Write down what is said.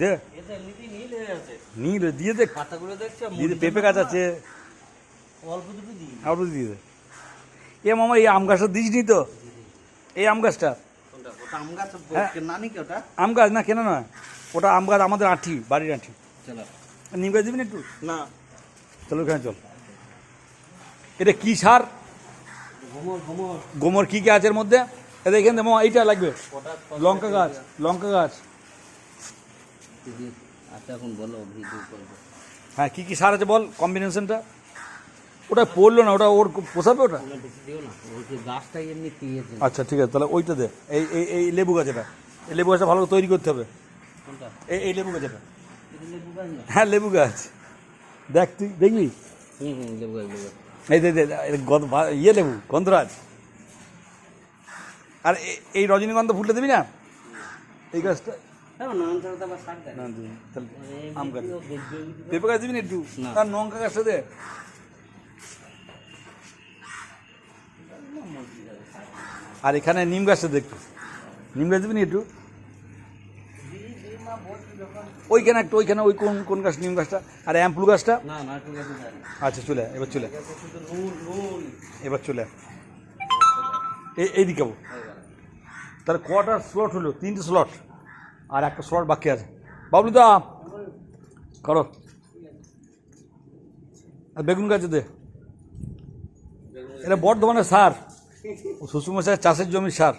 দে। নীল দিয়ে দে। পাতাগুলো দেখছ দিয়ে পেঁপে গাছ আছে। অল্প দুটো আরও দিয়ে দে। এ মামা এই আম গাছটা দিসনি তো? এই আম গাছটা। আম গাছ হ্যাঁ। আম গাছ না কেন নয়। ওটা আম গাছ আমাদের আঠি বাড়ির আঠি। নিম গাছ দিবি না একটু? না। চলো ওখানে চল। এটা কি সার? গোমর কি কি আছে এর মধ্যে? এখানে মামা এইটা লাগবে। লঙ্কা গাছ লঙ্কা গাছ। আচ্ছা এখন বলো হ্যাঁ কি কি সার আছে বল কম্বিনেশনটা ওটা পড়ল না ওটা ওর পোষাবে ওটা? আচ্ছা ঠিক আছে তাহলে ওইটা দে। এই এই এই লেবু গাছ এটা। এই লেবু গাছটা ভালো তৈরি করতে হবে। এই এই লেবু গাছ এটা। এটা লেবু গাছ না? হ্যাঁ লেবু গাছ। দেখ তুই দেখবি? হুম হুম লেবু গাছ এই দে দে গন্ধ- ইয়ে লেবু গন্ধরাজ। আর এই রজনীগন্ধা ফুলটা দিবি না? এই গাছটা? আম গাছ। দেখবে পেঁপে গাছ দিবি না একটু। আর লঙ্কা গাছটা দে। আর এখানে নিম গাছটা দে একটু। নিম গাছ দিবি না একটু? ওইখানে একটু ওইখানে ওই কোন কোন গাছ নিম গাছটা? আর অ্যাম্পুল গাছটা? আচ্ছা চলে এবার চলে এবার চলে এইদিকে। তাহলে কটা স্লট হলো? তিনটে স্লট আর একটা স্লট বাকি আছে। বাবলু দা করো। আর বেগুন গাছে দে। এটা বর্ধমানের সার। শ্বশুরমশাই চাষের জমির সার।